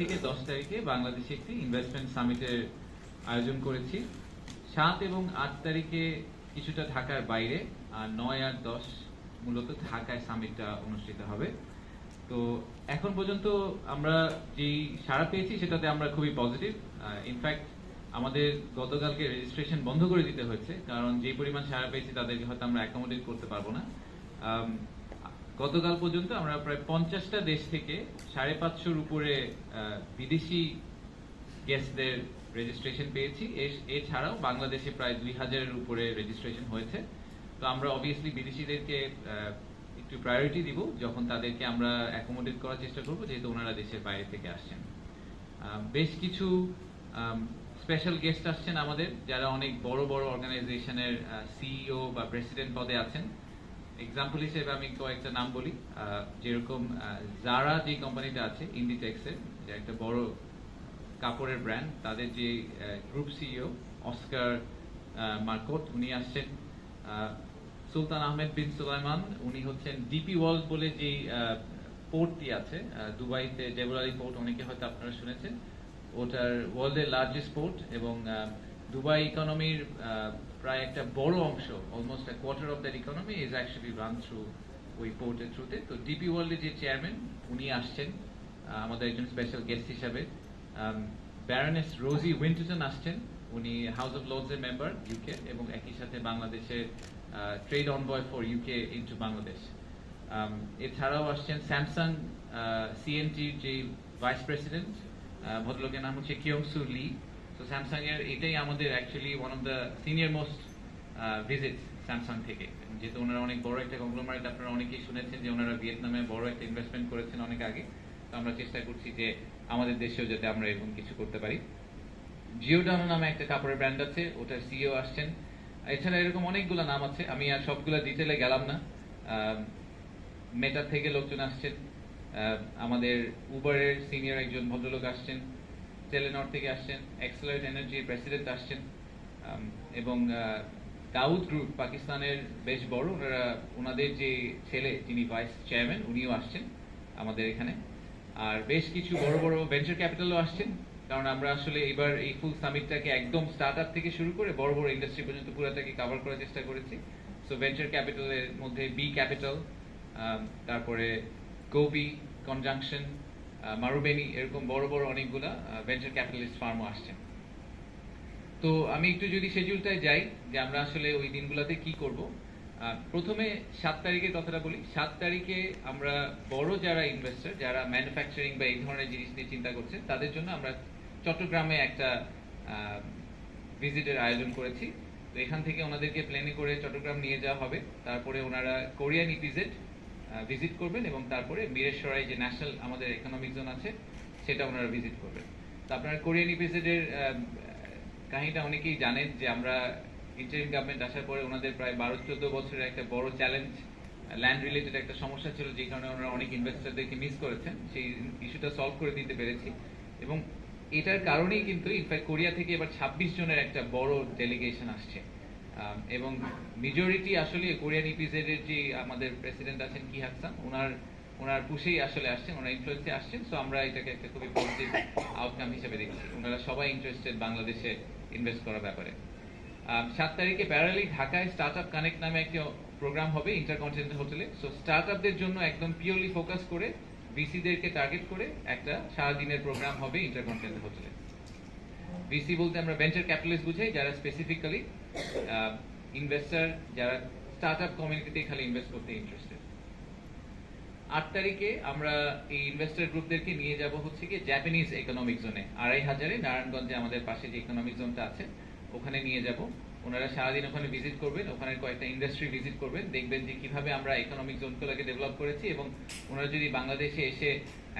থেকে দশ তারিখে বাংলাদেশে একটি ইনভেস্টমেন্ট সামিটের আয়োজন করেছি। সাত এবং আট তারিখে কিছুটা ঢাকার বাইরে আর নয় আর দশ মূলত ঢাকায় সামিটটা অনুষ্ঠিত হবে। তো এখন পর্যন্ত আমরা যেই সাড়া পেয়েছি সেটাতে আমরা খুবই পজিটিভ ইনফ্যাক্ট আমাদের গতকালকে রেজিস্ট্রেশন বন্ধ করে দিতে হয়েছে, কারণ যে পরিমাণ সাড়া পেয়েছি তাদেরকে হয়তো আমরা অ্যাকোমোডেট করতে পারব না। গতকাল পর্যন্ত আমরা প্রায় পঞ্চাশটা দেশ থেকে সাড়ে পাঁচশোর উপরে বিদেশি গেস্টদের রেজিস্ট্রেশন পেয়েছি। এছাড়াও বাংলাদেশে প্রায় দুই হাজারের উপরে রেজিস্ট্রেশন হয়েছে। তো আমরা অবভিয়াসলি বিদেশিদেরকে একটু প্রায়োরিটি দিব, যখন তাদেরকে আমরা অ্যাকোমোডেট করার চেষ্টা করব, যেহেতু ওনারা দেশের বাইরে থেকে আসছেন। বেশ কিছু স্পেশাল গেস্ট আসছেন আমাদের, যারা অনেক বড় বড় অর্গানাইজেশনের সিইও বা প্রেসিডেন্ট পদে আছেন। এক্সাম্পল হিসেবে আমি কয়েকটা নাম বলি। যেরকম জারা যে কোম্পানিটা আছে ইন্ডিটেক্সের যে একটা বড় কাপড়ের ব্র্যান্ড তাদের যে গ্রুপ সিইও অস্কার মার্কট উনি আসছেন। সুলতান আহমেদ বিন সুলাইমান, উনি হচ্ছেন ডিপি ওয়ার্ল্ড বলে যে পোর্টটি আছে দুবাইতে জেবুলারি পোর্ট অনেকে হয়তো আপনারা শুনেছেন। ওটার ওয়ার্ল্ডের লার্জেস্ট পোর্ট এবং দুবাই ইকোনমির প্রায় একটা বড় অংশ almost quarter of that economy is actually run through ওই পোর্টের থ্রুতে তো ডিপি ওয়ার্ল্ডের যে চেয়ারম্যান উনি আসছেন আমাদের একজন স্পেশাল গেস্ট হিসাবে। ব্যারনেস রোজি উইন্টন আসছেন, উনি হাউস অফ লর্ডস এর মেম্বার ইউকে এবং একই সাথে বাংলাদেশের trade envoy for UK into Bangladesh এছাড়াও আসছেন স্যামসাং সিএনটির যে ভাইস প্রেসিডেন্ট ভদ্রলোকের নাম হচ্ছে কিয়ং সু লি তো স্যামসাং এর এটাই আমাদের actually one of the senior most visit Samsung থেকে। যেহেতু ওনারা অনেক বড় একটা কংগ্লোমারেট আপনারা অনেকেই শুনেছেন যে ওনারা ভিয়েতনামে বড় একটা ইনভেস্টমেন্ট করেছেন অনেক আগে। তো আমরা চেষ্টা করছি যে আমাদের দেশেও যাতে আমরা এরকম কিছু করতে পারি। জিওডানো নামে একটা কাপড়ের ব্র্যান্ড আছে, ওটার সিইও আসছেন। এছাড়া এরকম অনেকগুলো নাম আছে, আমি আর সবগুলো ডিটেলে গেলাম না। মেটার থেকে লোকজন আসছেন। আমাদের উবারের সিনিয়র একজন ভদ্রলোক আসছেন। টেলেনর থেকে আসছেন এক্সেলারেট এনার্জির প্রেসিডেন্ট আসছেন এবং দাউদ গ্রুপ পাকিস্তানের বেশ বড়, ওনারা, ওনাদের যে ছেলে, যিনি ভাইস চেয়ারম্যান উনিও আসছেন আমাদের এখানে। আর বেশ কিছু বড় বড় ভেঞ্চার ক্যাপিটালও আসছেন, কারণ আমরা আসলে এবার এই ফুল সামিটটাকে একদম স্টার্ট আপ থেকে শুরু করে বড় বড় ইন্ডাস্ট্রি পর্যন্ত পুরোটাকে কভার করার চেষ্টা করেছি। সো ভেঞ্চার ক্যাপিটালের মধ্যে বি ক্যাপিটাল তারপরে গোবি কনজাংশন মারুবেনি এরকম বড় বড় অনেকগুলা ভেঞ্চার ক্যাপিটালিস্ট ফার্মও আসছেন তো আমি একটু যদি শিডিউলটায় যাই যে আমরা আসলে ওই দিনগুলোতে কি করব প্রথমে সাত তারিখের কথাটা বলি। সাত তারিখে আমরা বড় যারা ইনভেস্টর যারা ম্যানুফ্যাকচারিং বা এই ধরনের জিনিস নিয়ে চিন্তা করছেন, তাদের জন্য আমরা চট্টগ্রামে একটা ভিজিটের আয়োজন করেছি। তো এখান থেকে ওনাদেরকে প্লেনে করে চট্টগ্রাম নিয়ে যাওয়া হবে। তারপরে ওনারা কোরিয়ান ইপিজেড ভিজিট করবেন এবং তারপরে বীরেশ্বরাই যে ন্যাশনাল আমাদের ইকোনমিক জোন আছে, সেটা ওনারা ভিজিট করবেন। তো আপনারা কোরিয়ান ইপিজেডের কাহিনীটা অনেকেই জানেন যে আমরা ইন্টারিম গভর্নমেন্ট আসার পরে ওনাদের প্রায় বারো, চোদ্দ বছরের একটা বড় চ্যালেঞ্জ ল্যান্ড রিলেটেড একটা সমস্যা ছিল, যে কারণে ওনারা অনেক ইনভেস্টরদেরকে মিস করেছেন। সেই ইস্যুটা সলভ করে দিতে পেরেছি। এবং এটার কারণেই কিন্তু ইনফ্যাক্ট কোরিয়া থেকে এবার ছাব্বিশ জনের একটা বড় ডেলিগেশন আসছে। এবং মেজরিটি আসলে কোরিয়ান ইপিজেড এর যে আমাদের প্রেসিডেন্ট আছেন কি হাকসান ওনার ওনার পুষেই আসলে আসছেন ওনার ইনফ্লুয়েন্সে আসছেন সো আমরা এটাকে একটা খুবই পজিটিভ আউটকাম হিসেবে দেখছি। ওনারা সবাই ইন্টারেস্টেড বাংলাদেশে ইনভেস্ট করার ব্যাপারে। সাত তারিখে প্যারালি ঢাকায় স্টার্ট আপ কানেক্ট নামে একটি প্রোগ্রাম হবে ইন্টারকন্টিনেন্টাল হোটেলে সো স্টার্ট আপদের জন্য একদম পিওরলি ফোকাস করে ভিসিদেরকে টার্গেট করে একটা সারাদিনের প্রোগ্রাম হবে ইন্টারকন্টিনেন্টাল হোটেলে ভিসি বলতে আমরা ভেঞ্চার ক্যাপিটালিস্ট বুঝাই, যারা স্পেসিফিক্যালি ইনভেস্টার যারা স্টার্ট আপ কমিউনিটিতে খালি ইনভেস্ট করতে ইন্টারেস্টেড আট তারিখে আমরা এই ইনভেস্টার গ্রুপদেরকে নিয়ে যাব হচ্ছে কি জাপানিজ ইকোনমিক জোনে আড়াই হাজারে নারায়ণগঞ্জে আমাদের পাশে যে ইকোনমিক জোনটা আছে, ওখানে নিয়ে যাব। ওনারা সারাদিন ওখানে ভিজিট করবেন ওখানে কয়েকটা ইন্ডাস্ট্রি ভিজিট করবেন, দেখবেন যে কীভাবে আমরা ইকোনমিক জোনগুলোকে ডেভেলপ করেছি এবং ওনারা যদি বাংলাদেশে এসে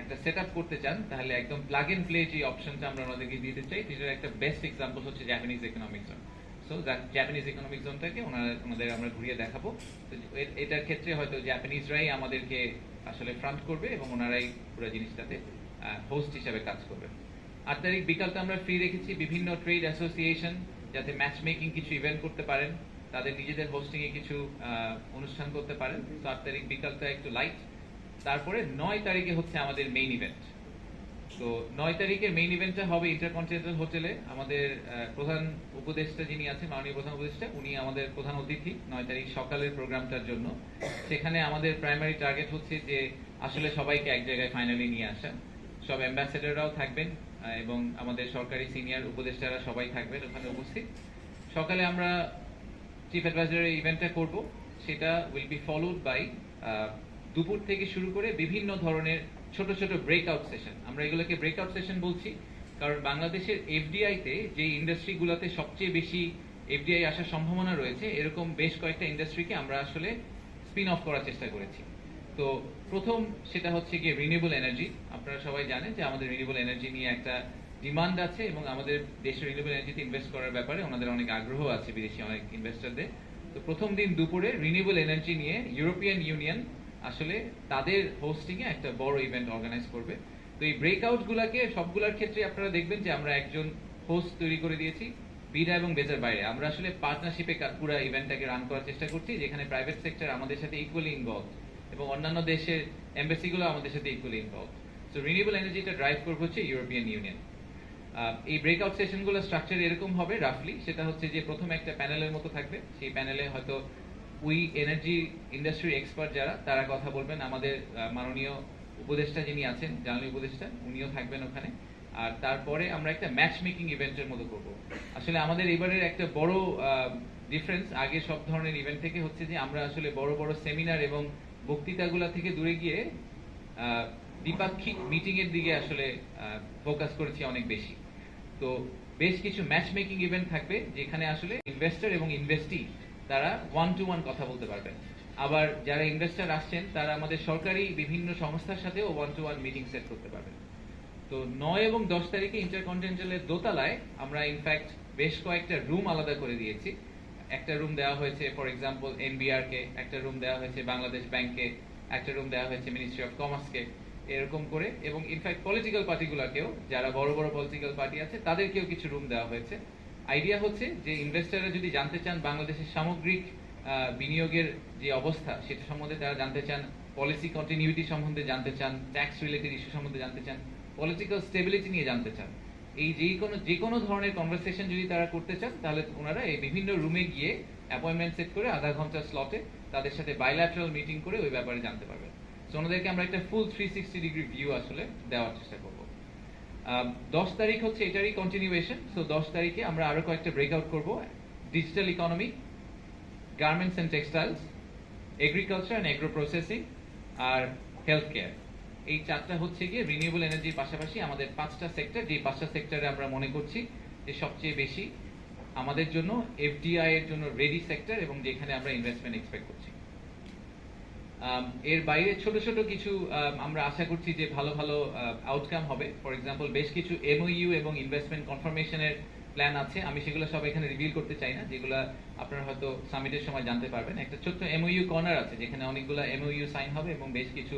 একটা সেট করতে চান, তাহলে একদম প্লাগ এন্ড প্লে যে অপশনটা আমরা ওনাদেরকে দিতে চাই সেটার একটা বেস্ট এক্সাম্পল হচ্ছে Japanese economic zone so Japanese economic জোনটাকে ওনারা, ওনাদের আমরা ঘুরিয়ে দেখাবো। এটার ক্ষেত্রে হয়তো জাপানিজরাই আমাদেরকে আসলে ফ্রন্ট করবে এবং ওনারাই পুরো জিনিসটাতে হোস্ট হিসাবে কাজ করবে। আট তারিখ বিকালটা আমরা ফ্রি রেখেছি বিভিন্ন ট্রেড অ্যাসোসিয়েশন যাতে ম্যাচ মেকিং কিছু ইভেন্ট করতে পারেন, তাদের নিজেদের হোস্টিং এ কিছু অনুষ্ঠান করতে পারেন। তো আট তারিখ বিকালটা একটু লাইট তারপরে নয় তারিখে হচ্ছে আমাদের মেইন ইভেন্ট তো নয় তারিখের মেইন ইভেন্টটা হবে ইন্টারকন্টিনেন্টাল হোটেলে আমাদের প্রধান উপদেষ্টা যিনি আছেন, মাননীয় প্রধান উপদেষ্টা, উনি আমাদের প্রধান অতিথি নয় তারিখ সকালের প্রোগ্রামটার জন্য। সেখানে আমাদের প্রাইমারি টার্গেট হচ্ছে যে আসলে সবাইকে এক জায়গায় ফাইনালি নিয়ে আসা। সব অ্যাম্বাসেডররাও থাকবেন এবং আমাদের সরকারি সিনিয়র উপদেষ্টারা সবাই থাকবেন ওখানে উপস্থিত। সকালে আমরা চিফ অ্যাডভাইজারের ইভেন্টটা করব, সেটা উইল বি ফলোড বাই দুপুর থেকে শুরু করে বিভিন্ন ধরনের ছোট ছোট ব্রেকআউট সেশন আমরা এগুলোকে ব্রেকআউট সেশন বলছি, কারণ বাংলাদেশের এফডিআইতে যে ইন্ডাস্ট্রিগুলোতে সবচেয়ে বেশি এফডিআই আসার সম্ভাবনা রয়েছে, এরকম বেশ কয়েকটা ইন্ডাস্ট্রিকে আমরা আসলে স্পিন অফ করার চেষ্টা করেছি। তো প্রথম সেটা হচ্ছে গিয়ে রিনিউয়েবল এনার্জি আপনারা সবাই জানেন যে আমাদের রিনিউয়েবল এনার্জি নিয়ে একটা ডিমান্ড আছে এবং আমাদের দেশের রিনিউয়েবল এনার্জিতে ইনভেস্ট করার ব্যাপারে ওনাদের অনেক আগ্রহ আছে বিদেশি অনেক ইনভেস্টরদের তো প্রথম দিন দুপুরে রিনিউয়েবল এনার্জি নিয়ে ইউরোপিয়ান ইউনিয়ন আসলে তাদের হোস্টিং এ একটা বড় ইভেন্ট অর্গানাইজ করবে। তো এই ব্রেকআউট গুলাকে সবগুলোর ক্ষেত্রে আপনারা দেখবেন যে আমরা একজন হোস্ট তৈরি করে দিয়েছি, বিডা এবং বেজার বাইরে। আমরা আসলে পার্টনারশিপে পুরো ইভেন্টটাকে রান করার চেষ্টা করছি, যেখানে প্রাইভেট সেক্টর আমাদের সাথে ইকুয়ালি ইনভলভ এবং অন্যান্য দেশের এম্বাসিগুলো আমাদের সাথে ইকুয়ালি ইনভলভ সো রিনিউয়েবল এনার্জিটা ড্রাইভ করবে হচ্ছে ইউরোপিয়ান ইউনিয়ন এই ব্রেকআউট সেশনগুলো স্ট্রাকচার এরকম হবে রাফলি সেটা হচ্ছে যে প্রথম একটা প্যানেলের মতো থাকবে। সেই প্যানেলে হয়তো উই এনার্জি ইন্ডাস্ট্রি এক্সপার্ট যারা, তারা কথা বলবেন। আমাদের মাননীয় উপদেষ্টা যিনি আছেন জ্বালানি উপদেষ্টা, উনিও থাকবেন ওখানে। আর তারপরে আমরা একটা ম্যাচ মেকিং ইভেন্টের মতো করব। আসলে আমাদের এবারের একটা বড় ডিফারেন্স আগে সব ধরনের ইভেন্ট থেকে হচ্ছে যে আমরা আসলে বড় বড় সেমিনার এবং বক্তৃতাগুলা থেকে দূরে গিয়ে দ্বিপাক্ষিক মিটিং এর দিকে আসলে ফোকাস করেছি অনেক বেশি। তো বেশ কিছু ম্যাচ মেকিং ইভেন্ট থাকবে, যেখানে আসলে ইনভেস্টর এবং ইনভেস্টি তারা ওয়ান টু ওয়ান কথা বলতে পারবেন। আবার যারা ইনভেস্টর আসছেন, তারা আমাদের সরকারি বিভিন্ন সংস্থার সাথেও one to one meeting set করতে পারবেন। তো নয় এবং দশ তারিখে ইন্টারকন্টিনেন্টালের দোতলায় আমরা ইনফ্যাক্ট বেশ কয়েকটা রুম আলাদা করে দিয়েছি। একটা রুম দেওয়া হয়েছে ফর এক্সাম্পল এনবিআর কে, একটা রুম দেওয়া হয়েছে বাংলাদেশ ব্যাংকে একটা রুম দেওয়া হয়েছে মিনিস্ট্রি অফ কমার্সকে এরকম করে। এবং ইনফ্যাক্ট পলিটিক্যাল পার্টিগুলোকেও যারা বড় বড় পলিটিক্যাল পার্টি আছে, তাদেরকেও কিছু রুম দেওয়া হয়েছে। আইডিয়া হচ্ছে যে ইনভেস্টররা যদি জানতে চান বাংলাদেশের সামগ্রিক বিনিয়োগের যে অবস্থা, সেটা সম্বন্ধে তারা জানতে চান পলিসি কন্টিনিউটি সম্বন্ধে জানতে চান ট্যাক্স রিলেটেড ইস্যু সম্বন্ধে জানতে চান পলিটিক্যাল স্টেবিলিটি নিয়ে জানতে চান এই যে কোনো যে কোনো ধরনের কনভারসেশন যদি তারা করতে চান, তাহলে ওনারা এই বিভিন্ন রুমে গিয়ে অ্যাপয়েন্টমেন্ট সেট করে আধা ঘণ্টার স্লটে তাদের সাথে বাইল্যাটারাল মিটিং করে ওই ব্যাপারে জানতে পারবেন। সো ওনাদেরকে আমরা একটা full three sixty degree view আসলে দেওয়ার চেষ্টা করব। দশ তারিখ হচ্ছে এটারই কন্টিনিউয়েশন সো দশ তারিখে আমরা আরও কয়েকটা ব্রেকআউট করব। Digital economy garments and textiles agriculture and agro processing R health care এই চারটা হচ্ছে গিয়ে রিনিউয়েবল এনার্জির পাশাপাশি আমাদের পাঁচটা সেক্টর যে পাঁচটা সেক্টরে আমরা মনে করছি যে সবচেয়ে বেশি আমাদের জন্য এফডিআই এর জন্য রেডি সেক্টর এবং যেখানে আমরা ইনভেস্টমেন্ট এক্সপেক্ট করছি। এর বাইরে ছোট ছোট কিছু আমরা আশা করছি যে ভালো ভালো আউটকাম হবে। ফর এক্সাম্পল বেশ কিছু এমওইউ এবং ইনভেস্টমেন্ট কনফার্মেশনের প্ল্যান আছে। আমি সেগুলো সব এখানে রিভিল করতে চাই না, যেগুলো আপনারা হয়তো সামিটের সময় জানতে পারবেন। একটা ছোট্ট এমওইউ কর্নার আছে, যেখানে অনেকগুলো এমওইউ সাইন হবে এবং বেশ কিছু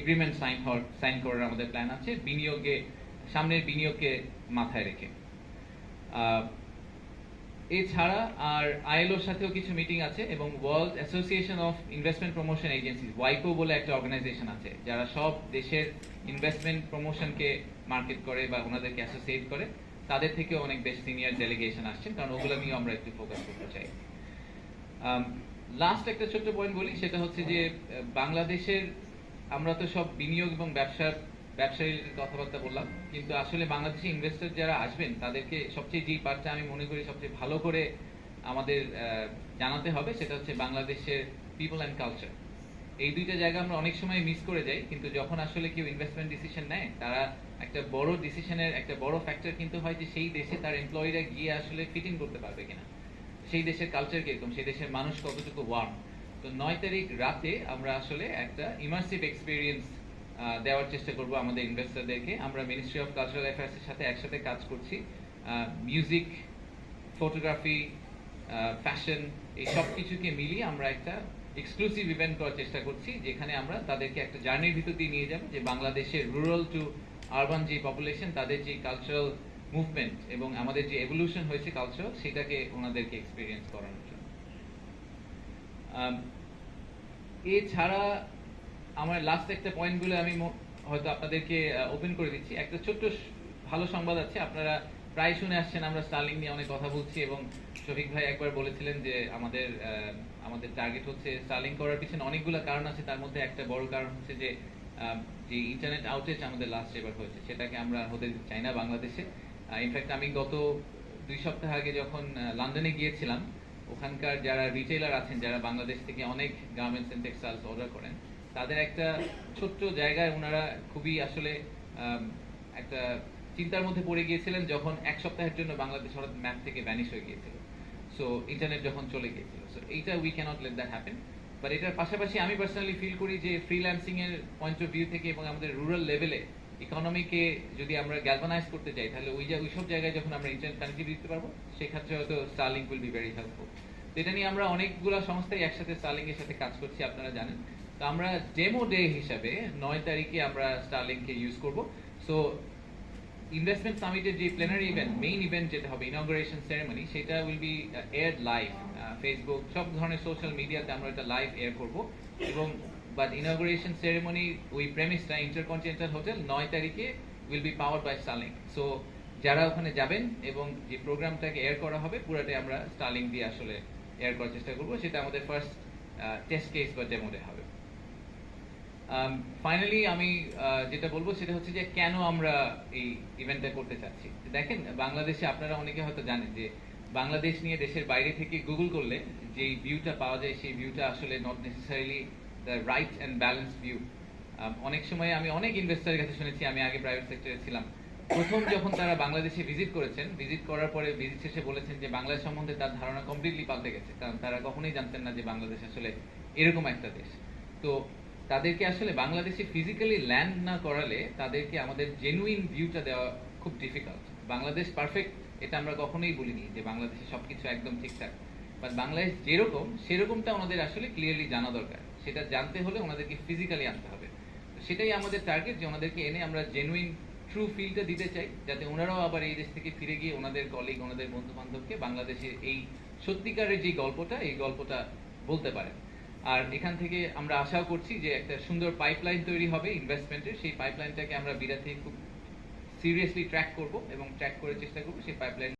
এগ্রিমেন্ট সাইন হওয়ার সাইন করার আমাদের প্ল্যান আছে, বিনিয়োগে, সামনের বিনিয়োগকে মাথায় রেখে। এছাড়া আর আইএলওর সাথেও কিছু মিটিং আছে এবং world association of investment promotion agency ওয়াইপো বলে একটা অর্গানাইজেশন আছে, যারা সব দেশের ইনভেস্টমেন্ট প্রমোশনকে মার্কেট করে বা ওনাদেরকে অ্যাসোসিয়েট করে। তাদের থেকেও অনেক বেশ সিনিয়র ডেলিগেশন আসছেন, কারণ ওগুলো নিয়েও আমরা একটু ফোকাস করতে চাই। লাস্ট একটা ছোট্ট পয়েন্ট বলি, সেটা হচ্ছে যে বাংলাদেশের আমরা তো সব বিনিয়োগ এবং ব্যবসার, ব্যবসায়ীর কথাবার্তা বললাম, কিন্তু আসলে বাংলাদেশি ইনভেস্টর যারা আসবেন, তাদেরকে সবচেয়ে যেই পার্টটা আমি মনে করি সবচেয়ে ভালো করে আমাদের জানাতে হবে সেটা হচ্ছে বাংলাদেশের পিপল অ্যান্ড কালচার এই দুইটা জায়গা আমরা অনেক সময় মিস করে যাই, কিন্তু যখন আসলে কেউ ইনভেস্টমেন্ট ডিসিশন নেয়, তারা একটা বড় ডিসিশনের একটা বড় ফ্যাক্টর কিন্তু হয় যে সেই দেশে তার এমপ্লয়িরা গিয়ে আসলে ফিটিং করতে পারবে কিনা। সেই দেশের কালচার কীরকম? সেই দেশের মানুষ কতটুকু ওয়ার্ম তো নয় তারিখ রাতে আমরা আসলে একটা ইমার্সিভ এক্সপিরিয়েন্স দেওয়ার চেষ্টা করব আমাদের ইনভেস্টরদেরকে আমরা মিনিস্ট্রি অফ কালচারাল অ্যাফেয়ার্স এর সাথে একসাথে কাজ করছি। মিউজিক ফটোগ্রাফি ফ্যাশন এই সব কিছুকে মিলিয়ে আমরা একটা এক্সক্লুসিভ ইভেন্ট করার চেষ্টা করছি, যেখানে আমরা তাদেরকে একটা জার্নির ভিতর দিয়ে নিয়ে যাব, যে বাংলাদেশের রুরাল টু আরবান যে পপুলেশন তাদের যে কালচারাল মুভমেন্ট এবং আমাদের যে এভলিউশন হয়েছে কালচারাল সেটাকে ওনাদেরকে এক্সপিরিয়েন্স করানোর জন্য। এছাড়া আমার লাস্ট একটা পয়েন্টগুলো আমি হয়তো আপনাদেরকে ওপেন করে দিচ্ছি। একটা ছোট্ট ভালো সংবাদ আছে, আপনারা প্রায় শুনে আসছেন, আমরা স্টার্লিং নিয়ে অনেক কথা বলছি এবং শফিক ভাই একবার বলেছিলেন যে আমাদের আমাদের টার্গেট হচ্ছে স্টার্লিং করার পিছনে অনেকগুলো কারণ আছে, তার মধ্যে একটা বড় কারণ হচ্ছে যে যে ইন্টারনেট আউটেজ আমাদের লাস্ট এবার হয়েছে, সেটাকে আমরা হতে চাই না বাংলাদেশে। ইনফ্যাক্ট আমি গত দুই সপ্তাহ আগে যখন লন্ডনে গিয়েছিলাম ওখানকার যারা রিটেলার আছেন, যারা বাংলাদেশ থেকে অনেক গার্মেন্টস এন্ড টেক্সটাইলস অর্ডার করেন, তাদের একটা ছোট্ট জায়গায় ওনারা খুবই আসলে একটা চিন্তার মধ্যে পড়ে গিয়েছিলেন যখন এক সপ্তাহের জন্য বাংলাদেশ হঠাৎ ম্যাপ থেকে ভ্যানিশ হয়ে গিয়েছিল। সো ইন্টারনেট যখন চলে গিয়েছিল। সো এইটা we can't let that happen but এটার পাশাপাশি আমি পার্সোনালি ফিল করি যে ফ্রিল্যান্সিং এর পয়েন্ট অফ ভিউ থেকে এবং আমাদের রুরাল লেভেলে ইকোনমিকে যদি আমরা গ্যালভানাইজ করতে চাই, তাহলে ওই যে, ওইসব জায়গায় যখন আমরা ইন্টারনেট কানেক্টিভিটি দিতে পারব, সেক্ষেত্রে হয়তো Starlink will be very helpful তো এটা নিয়ে আমরা অনেকগুলো সংস্থাই একসাথে স্টার্লিং এর সাথে কাজ করছি, আপনারা জানেন। তো আমরা ডেমো ডে হিসাবে নয় তারিখে আমরা স্টার্লিংকে ইউজ করব। সো ইনভেস্টমেন্ট সামিটের যে প্লেনারি ইভেন্ট মেইন ইভেন্ট যেটা হবে ইনগ্রেশন সেরেমনি সেটা will be air live Facebook সব ধরনের সোশ্যাল মিডিয়াতে আমরা এটা লাইভ এয়ার করব। এবং বাট ইনগ্রেশন সেরেমনি ওই প্রেমিসটা ইন্টারকন্টিনেন্টাল হোটেল নয় তারিখে will be power by Starlink so যারা ওখানে যাবেন এবং যে প্রোগ্রামটাকে এয়ার করা হবে পুরোটাই আমরা স্টার্লিং দিয়ে আসলে এয়ার করার চেষ্টা করব। সেটা আমাদের ফার্স্ট টেস্ট কেস বা ডেমো ডে হবে ফাইনালি আমি আহ, যেটা বলব সেটা হচ্ছে যে কেন আমরা এই ইভেন্টটা করতে চাচ্ছি? দেখেন বাংলাদেশে আপনারা অনেকে হয়তো জানেন যে বাংলাদেশ নিয়ে দেশের বাইরে থেকে গুগল করলে যে ভিউটা পাওয়া যায় সেই ভিউটা আসলে not necessarily right and balance view অনেক সময় আমি অনেক ইনভেস্টারের কাছে শুনেছি, আমি আগে প্রাইভেট সেক্টরে ছিলাম। প্রথম যখন তারা বাংলাদেশে ভিজিট করেছেন ভিজিট করার পরে ভিজিট শেষে বলেছেন যে বাংলাদেশ সম্বন্ধে তার ধারণা কমপ্লিটলি পাল্টে গেছে। কারণ তারা কখনোই জানতেন না যে বাংলাদেশ আসলে এরকম একটা দেশ। তো তাদেরকে আসলে বাংলাদেশে ফিজিক্যালি ল্যান্ড না করালে তাদেরকে আমাদের জেনুইন ভিউটা দেওয়া খুব ডিফিকাল্ট বাংলাদেশ পারফেক্ট এটা আমরা কখনোই বলিনি যে বাংলাদেশে সবকিছু একদম ঠিকঠাক। বাট বাংলাদেশ যেরকম, সেরকমটা ওনাদের আসলে ক্লিয়ারলি জানা দরকার। সেটা জানতে হলে ওনাদেরকে ফিজিক্যালি আনতে হবে। সেটাই আমাদের টার্গেট যে ওনাদেরকে এনে আমরা জেনুইন ট্রু ফিলটা দিতে চাই, যাতে ওনারাও আবার এই দেশ থেকে ফিরে গিয়ে ওনাদের কলিগ ওনাদের বন্ধু বান্ধবকে বাংলাদেশের এই সত্যিকারের যে গল্পটা, এই গল্পটা বলতে পারেন। আর এখান থেকে আমরা আশাও করছি যে একটা সুন্দর পাইপলাইন তৈরি হবে ইনভেস্টমেন্টের সেই পাইপলাইনটাকে আমরা বিরাট থেকে খুব সিরিয়াসলি ট্র্যাক করব এবং ট্র্যাক করে চেষ্টা করব। সেই পাইপলাইন